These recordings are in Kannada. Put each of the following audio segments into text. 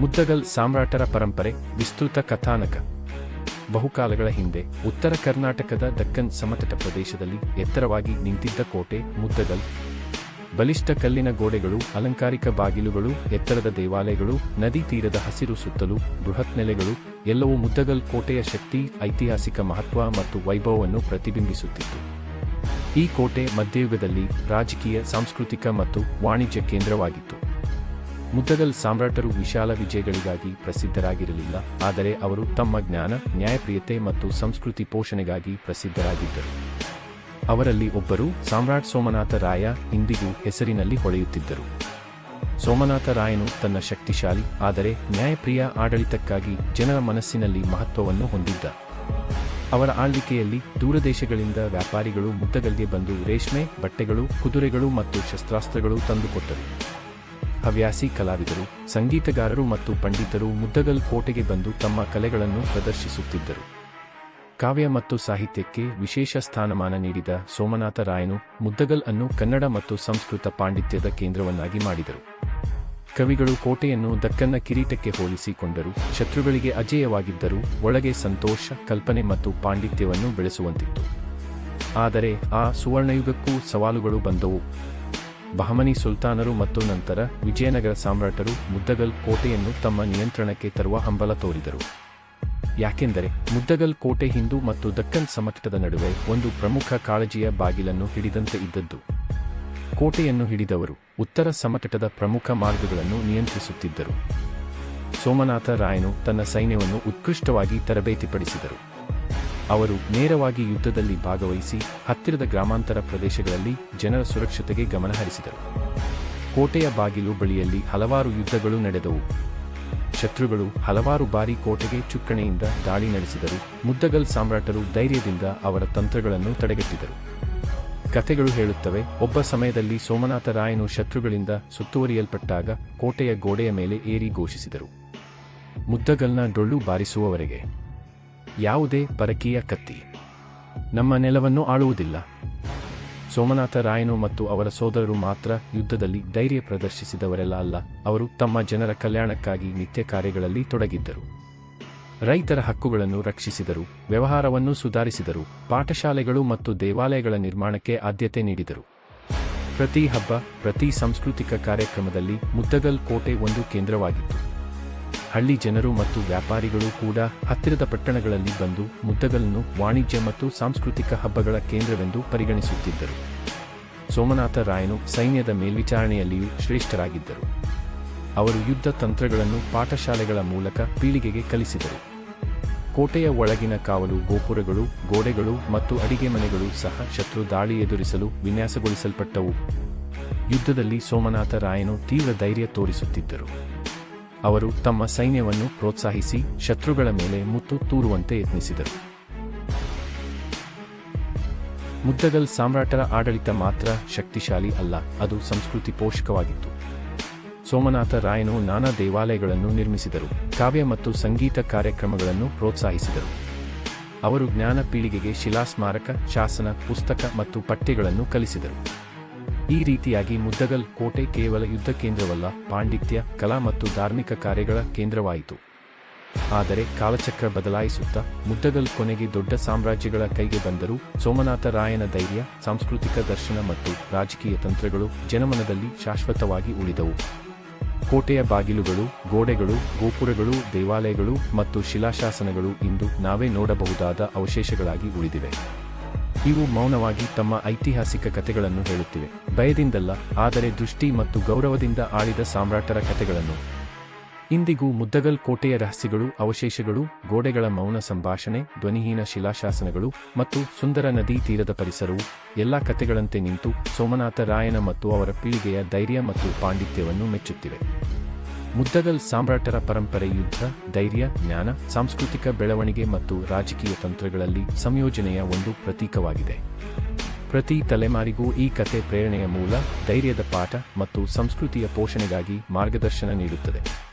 ಮುದ್ದಗಲ್ ಸಾಮ್ರಾಟರ ಪರಂಪರೆ, ವಿಸ್ತೃತ ಕಥಾನಕ. ಬಹುಕಾಲಗಳ ಹಿಂದೆ, ಉತ್ತರ ಕರ್ನಾಟಕದ ದಕ್ಕನ್ ಸಮತಟ ಪ್ರದೇಶದಲ್ಲಿ ಎತ್ತರವಾಗಿ ನಿಂತಿದ್ದ ಕೋಟೆ, ಮುದ್ದಗಲ್. ಬಲಿಷ್ಠ ಕಲ್ಲಿನ ಗೋಡೆಗಳು, ಅಲಂಕಾರಿಕ ಬಾಗಿಲುಗಳು, ಎತ್ತರದ ದೇವಾಲಯಗಳು, ನದಿ ತೀರದ ಹಸಿರು ಸುತ್ತಲೂ ಬೃಹತ್ ನೆಲೆಗಳು, ಎಲ್ಲವೂ ಮುದ್ದಗಲ್ ಕೋಟೆಯ ಶಕ್ತಿ, ಐತಿಹಾಸಿಕ ಮಹತ್ವ ಮತ್ತು ವೈಭವವನ್ನು ಪ್ರತಿಬಿಂಬಿಸುತ್ತಿತ್ತು. ಈ ಕೋಟೆ ಮಧ್ಯಯುಗದಲ್ಲಿ ರಾಜಕೀಯ, ಸಾಂಸ್ಕೃತಿಕ ಮತ್ತು ವಾಣಿಜ್ಯ ಕೇಂದ್ರವಾಗಿತ್ತು. ಮುದ್ದಗಲ್ ಸಾಮ್ರಾಟರು ವಿಶಾಲ ವಿಜಯಗಳಿಗಾಗಿ ಪ್ರಸಿದ್ಧರಾಗಿರಲಿಲ್ಲ, ಆದರೆ ಅವರು ತಮ್ಮ ಜ್ಞಾನ, ನ್ಯಾಯಪ್ರಿಯತೆ ಮತ್ತು ಸಂಸ್ಕೃತಿ ಪೋಷಣೆಗಾಗಿ ಪ್ರಸಿದ್ಧರಾಗಿದ್ದರು. ಅವರಲ್ಲಿ ಒಬ್ಬರು ಸಾಮ್ರಾಟ್ ಸೋಮನಾಥ ರಾಯ ಇಂದಿಗೂ ಹೆಸರಿನಲ್ಲಿ ಹೊಳೆಯುತ್ತಿದ್ದರು. ಸೋಮನಾಥ ರಾಯನು ತನ್ನ ಶಕ್ತಿಶಾಲಿ, ಆದರೆ ನ್ಯಾಯಪ್ರಿಯ ಆಡಳಿತಕ್ಕಾಗಿ ಜನರ ಮನಸ್ಸಿನಲ್ಲಿ ಮಹತ್ವವನ್ನು ಹೊಂದಿದ್ದ. ಅವರ ಆಳ್ವಿಕೆಯಲ್ಲಿ ದೂರದೇಶಗಳಿಂದ ವ್ಯಾಪಾರಿಗಳು ಮುದ್ದಗಲ್ಗೆ ಬಂದು ರೇಷ್ಮೆ, ಬಟ್ಟೆಗಳು, ಕುದುರೆಗಳು ಮತ್ತು ಶಸ್ತ್ರಾಸ್ತ್ರಗಳು ತಂದುಕೊಟ್ಟರು. ಹವ್ಯಾಸಿ ಕಲಾವಿದರು, ಸಂಗೀತಗಾರರು ಮತ್ತು ಪಂಡಿತರು ಮುದ್ದಗಲ್ ಕೋಟೆಗೆ ಬಂದು ತಮ್ಮ ಕಲೆಗಳನ್ನು ಪ್ರದರ್ಶಿಸುತ್ತಿದ್ದರು. ಕಾವ್ಯ ಮತ್ತು ಸಾಹಿತ್ಯಕ್ಕೆ ವಿಶೇಷ ಸ್ಥಾನಮಾನ ನೀಡಿದ ಸೋಮನಾಥ ರಾಯನು ಮುದ್ದಗಲ್ ಅನ್ನು ಕನ್ನಡ ಮತ್ತು ಸಂಸ್ಕೃತ ಪಾಂಡಿತ್ಯದ ಕೇಂದ್ರವನ್ನಾಗಿ ಮಾಡಿದರು. ಕವಿಗಳು ಕೋಟೆಯನ್ನು ದಕ್ಕನ್ನ ಕಿರೀಟಕ್ಕೆ ಹೋಲಿಸಿಕೊಂಡರು, ಶತ್ರುಗಳಿಗೆ ಅಜೇಯವಾಗಿದ್ದರು ಒಳಗೆ ಸಂತೋಷ, ಕಲ್ಪನೆ ಮತ್ತು ಪಾಂಡಿತ್ಯವನ್ನು ಬೆಳೆಸುವಂತಿತ್ತು. ಆದರೆ ಆ ಸುವರ್ಣಯುಗಕ್ಕೂ ಸವಾಲುಗಳು ಬಂದವು. ಬಹಮನಿ ಸುಲ್ತಾನರು ಮತ್ತು ನಂತರ ವಿಜಯನಗರ ಸಾಮ್ರಾಟರು ಮುದ್ದಗಲ್ ಕೋಟೆಯನ್ನು ತಮ್ಮ ನಿಯಂತ್ರಣಕ್ಕೆ ತರುವ ಹಂಬಲ ತೋರಿದರು. ಯಾಕೆಂದರೆ ಮುದ್ದಗಲ್ ಕೋಟೆ ಹಿಂದೂ ಮತ್ತು ದಕ್ಕನ್ ಸಮತಟದ ನಡುವೆ ಒಂದು ಪ್ರಮುಖ ಕಾಳಜಿಯ ಬಾಗಿಲನ್ನು ಹಿಡಿದಂತೆ ಇದ್ದದ್ದು. ಕೋಟೆಯನ್ನು ಹಿಡಿದವರು ಉತ್ತರ ಸಮತಟದ ಪ್ರಮುಖ ಮಾರ್ಗಗಳನ್ನು ನಿಯಂತ್ರಿಸುತ್ತಿದ್ದರು. ಸೋಮನಾಥ ರಾಯನು ತನ್ನ ಸೈನ್ಯವನ್ನು ಉತ್ಕೃಷ್ಟವಾಗಿ ತರಬೇತಿಪಡಿಸಿದರು. ಅವರು ನೇರವಾಗಿ ಯುದ್ಧದಲ್ಲಿ ಭಾಗವಹಿಸಿ ಹತ್ತಿರದ ಗ್ರಾಮಾಂತರ ಪ್ರದೇಶಗಳಲ್ಲಿ ಜನರ ಸುರಕ್ಷತೆಗೆ ಗಮನಹರಿಸಿದರು ಕೋಟೆಯ ಬಾಗಿಲು ಬಳಿಯಲ್ಲಿ ಹಲವಾರು ಯುದ್ಧಗಳು ನಡೆದವು. ಶತ್ರುಗಳು ಹಲವಾರು ಬಾರಿ ಕೋಟೆಗೆ ಚುಕ್ಕಣೆಯಿಂದ ದಾಳಿ ನಡೆಸಿದರು. ಮುದ್ದಗಲ್ ಸಾಮ್ರಾಟರು ಧೈರ್ಯದಿಂದ ಅವರ ತಂತ್ರಗಳನ್ನು ತಡೆಗಟ್ಟಿದರು. ಕಥೆಗಳು ಹೇಳುತ್ತವೆ, ಒಬ್ಬ ಸಮಯದಲ್ಲಿ ಸೋಮನಾಥ ರಾಯನು ಶತ್ರುಗಳಿಂದ ಸುತ್ತುವರಿಯಲ್ಪಟ್ಟಾಗ ಕೋಟೆಯ ಗೋಡೆಯ ಮೇಲೆ ಏರಿ ಘೋಷಿಸಿದರು. ಮುದ್ದಗಲ್ನ ಡೊಳ್ಳು ಬಾರಿಸುವವರೆಗೆ ಯಾವುದೇ ಪರಕೀಯ ಕತ್ತಿ. ನಮ್ಮ ನೆಲವನ್ನು ಆಳುವುದಿಲ್ಲ. ಸೋಮನಾಥ ರಾಯನು ಮತ್ತು ಅವರ ಸೋದರರು ಮಾತ್ರ ಯುದ್ಧದಲ್ಲಿ ಧೈರ್ಯ ಪ್ರದರ್ಶಿಸಿದವರೆಲ್ಲ ಅಲ್ಲ, ಅವರು ತಮ್ಮ ಜನರ ಕಲ್ಯಾಣಕ್ಕಾಗಿ ನಿತ್ಯ ಕಾರ್ಯಗಳಲ್ಲಿ ತೊಡಗಿದ್ದರು. ರೈತರ ಹಕ್ಕುಗಳನ್ನು ರಕ್ಷಿಸಿದರು, ವ್ಯವಹಾರವನ್ನು ಸುಧಾರಿಸಿದರು, ಪಾಠಶಾಲೆಗಳು ಮತ್ತು ದೇವಾಲಯಗಳ ನಿರ್ಮಾಣಕ್ಕೆ ಆದ್ಯತೆ ನೀಡಿದರು. ಪ್ರತಿ ಹಬ್ಬ, ಪ್ರತಿ ಸಾಂಸ್ಕೃತಿಕ ಕಾರ್ಯಕ್ರಮದಲ್ಲಿ ಮುದ್ದಗಲ್ ಕೋಟೆ ಒಂದು ಕೇಂದ್ರವಾಗಿತ್ತು. ಹಳ್ಳಿ ಜನರು ಮತ್ತು ವ್ಯಾಪಾರಿಗಳು ಕೂಡ ಹತ್ತಿರದ ಪಟ್ಟಣಗಳಲ್ಲಿ ಬಂದು ಮುದ್ದಗಲನ್ನು ವಾಣಿಜ್ಯ ಮತ್ತು ಸಾಂಸ್ಕೃತಿಕ ಹಬ್ಬಗಳ ಕೇಂದ್ರವೆಂದು ಪರಿಗಣಿಸುತ್ತಿದ್ದರು. ಸೋಮನಾಥ ರಾಯನು ಸೈನ್ಯದ ಮೇಲ್ವಿಚಾರಣೆಯಲ್ಲಿಯೂ ಶ್ರೇಷ್ಠರಾಗಿದ್ದರು. ಅವರು ಯುದ್ಧ ತಂತ್ರಗಳನ್ನು ಪಾಠಶಾಲೆಗಳ ಮೂಲಕ ಪೀಳಿಗೆಗೆ ಕಲಿಸಿದರು. ಕೋಟೆಯ ಒಳಗಿನ ಕಾವಲು ಗೋಪುರಗಳು, ಗೋಡೆಗಳು ಮತ್ತು ಅಡಿಗೆ ಮನೆಗಳು ಸಹ ಶತ್ರು ದಾಳಿ ಎದುರಿಸಲು ವಿನ್ಯಾಸಗೊಳಿಸಲ್ಪಟ್ಟವು. ಯುದ್ಧದಲ್ಲಿ ಸೋಮನಾಥ ರಾಯನು ತೀವ್ರ ಧೈರ್ಯ ತೋರಿಸುತ್ತಿದ್ದರು. ಅವರು ತಮ್ಮ ಸೈನ್ಯವನ್ನು ಪ್ರೋತ್ಸಾಹಿಸಿ ಶತ್ರುಗಳ ಮೇಲೆ ಮುತ್ತು ತೂರುವಂತೆ ಯತ್ನಿಸಿದರು. ಮುದ್ದಗಲ್ ಸಾಮ್ರಾಟರ ಆಡಳಿತ ಮಾತ್ರ ಶಕ್ತಿಶಾಲಿ ಅಲ್ಲ, ಅದು ಸಂಸ್ಕೃತಿ ಪೋಷಕವಾಗಿತ್ತು. ಸೋಮನಾಥ ರಾಯನು ನಾನಾ ದೇವಾಲಯಗಳನ್ನು ನಿರ್ಮಿಸಿದರು, ಕಾವ್ಯ ಮತ್ತು ಸಂಗೀತ ಕಾರ್ಯಕ್ರಮಗಳನ್ನು ಪ್ರೋತ್ಸಾಹಿಸಿದರು. ಅವರು ಜ್ಞಾನ ಪೀಳಿಗೆಗೆ ಶಿಲಾಸ್ಮಾರಕ, ಶಾಸನ, ಪುಸ್ತಕ ಮತ್ತು ಪಠ್ಯಗಳನ್ನು ಕಲಿಸಿದರು. ಈ ರೀತಿಯಾಗಿ ಮುದ್ದಗಲ್ ಕೋಟೆ ಕೇವಲ ಯುದ್ಧ ಕೇಂದ್ರವಲ್ಲ, ಪಾಂಡಿತ್ಯ, ಕಲಾ ಮತ್ತು ಧಾರ್ಮಿಕ ಕಾರ್ಯಗಳ ಕೇಂದ್ರವಾಯಿತು. ಆದರೆ ಕಾಲಚಕ್ರ ಬದಲಾಯಿಸುತ್ತಾ, ಮುದ್ದಗಲ್ ಕೊನೆಗೆ ದೊಡ್ಡ ಸಾಮ್ರಾಜ್ಯಗಳ ಕೈಗೆ ಬಂದರೂ, ಸೋಮನಾಥ ರಾಯನ ಧೈರ್ಯ, ಸಾಂಸ್ಕೃತಿಕ ದರ್ಶನ ಮತ್ತು ರಾಜಕೀಯ ತಂತ್ರಗಳು ಜನಮನದಲ್ಲಿ ಶಾಶ್ವತವಾಗಿ ಉಳಿದವು. ಕೋಟೆಯ ಬಾಗಿಲುಗಳು, ಗೋಡೆಗಳು, ಗೋಪುರಗಳು, ದೇವಾಲಯಗಳು ಮತ್ತು ಶಿಲಾಶಾಸನಗಳು ಇಂದು ನಾವೇ ನೋಡಬಹುದಾದ ಅವಶೇಷಗಳಾಗಿ ಉಳಿದಿವೆ. ಇವು ಮೌನವಾಗಿ ತಮ್ಮ ಐತಿಹಾಸಿಕ ಕಥೆಗಳನ್ನು ಹೇಳುತ್ತಿವೆ. ಭಯದಿಂದಲ್ಲ, ಆದರೆ ದೃಷ್ಟಿ ಮತ್ತು ಗೌರವದಿಂದ ಆಳಿದ ಸಾಮ್ರಾಟರ ಕಥೆಗಳನ್ನು. ಇಂದಿಗೂ ಮುದ್ದಗಲ್ ಕೋಟೆಯ ರಹಸ್ಯಗಳು, ಅವಶೇಷಗಳು, ಗೋಡೆಗಳ ಮೌನ ಸಂಭಾಷಣೆ, ಧ್ವನಿಹೀನ ಶಿಲಾಶಾಸನಗಳು ಮತ್ತು ಸುಂದರ ನದಿ ತೀರದ ಪರಿಸರವು ಎಲ್ಲಾ ಕಥೆಗಳಂತೆ ನಿಂತು ಸೋಮನಾಥ ರಾಯನ ಮತ್ತು ಅವರ ಪೀಳಿಗೆಯ ಧೈರ್ಯ ಮತ್ತು ಪಾಂಡಿತ್ಯವನ್ನು ಮೆಚ್ಚುತ್ತಿವೆ. ಮುದ್ದಗಲ್ ಸಾಮ್ರಾಟರ ಪರಂಪರೆ ಯುದ್ಧ, ಧೈರ್ಯ, ಜ್ಞಾನ, ಸಾಂಸ್ಕೃತಿಕ ಬೆಳವಣಿಗೆ ಮತ್ತು ರಾಜಕೀಯ ತಂತ್ರಗಳಲ್ಲಿ ಸಂಯೋಜನೆಯ ಒಂದು ಪ್ರತೀಕವಾಗಿದೆ. ಪ್ರತಿ ತಲೆಮಾರಿಗೂ ಈ ಕತೆ ಪ್ರೇರಣೆಯ ಮೂಲ, ಧೈರ್ಯದ ಪಾಠ ಮತ್ತು ಸಂಸ್ಕೃತಿಯ ಪೋಷಣೆಗಾಗಿ ಮಾರ್ಗದರ್ಶನ ನೀಡುತ್ತದೆ.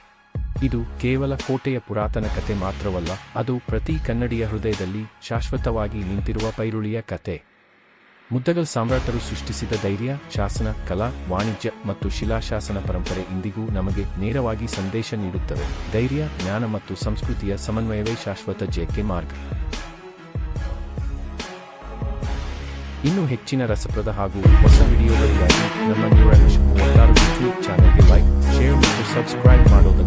ಇದು ಕೇವಲ ಕೋಟೆಯ ಪುರಾತನ ಕತೆ ಮಾತ್ರವಲ್ಲ, ಅದು ಪ್ರತಿ ಕನ್ನಡಿಯ ಹೃದಯದಲ್ಲಿ ಶಾಶ್ವತವಾಗಿ ನಿಂತಿರುವ ಪೈರುಳಿಯ ಕತೆ ಮುದ್ದಗಲ್ ಸಾಮ್ರಾಟರು ಸೃಷ್ಟಿಸಿದ ಧೈರ್ಯ, ಶಾಸನ, ಕಲಾ, ವಾಣಿಜ್ಯ ಮತ್ತು ಶಿಲಾಶಾಸನ ಪರಂಪರೆ ಇಂದಿಗೂ ನಮಗೆ ನೇರವಾಗಿ ಸಂದೇಶ ನೀಡುತ್ತವೆ. ಧೈರ್ಯ, ಜ್ಞಾನ ಮತ್ತು ಸಂಸ್ಕೃತಿಯ ಸಮನ್ವಯವೇ ಶಾಶ್ವತ ಜಯಕ್ಕೆ ಮಾರ್ಗ. ಇನ್ನು ಹೆಚ್ಚಿನ ರಸಪ್ರದ ಹಾಗೂ ಹೊಸ ವಿಡಿಯೋಗಳಿಗಾಗಿ ನಮ್ಮ ಚಾನೆಲ್ಗೆ ಲೈಕ್ ಶೇರ್ ಮತ್ತು ಸಬ್ಸ್ಕ್ರೈಬ್ ಮಾಡೋದು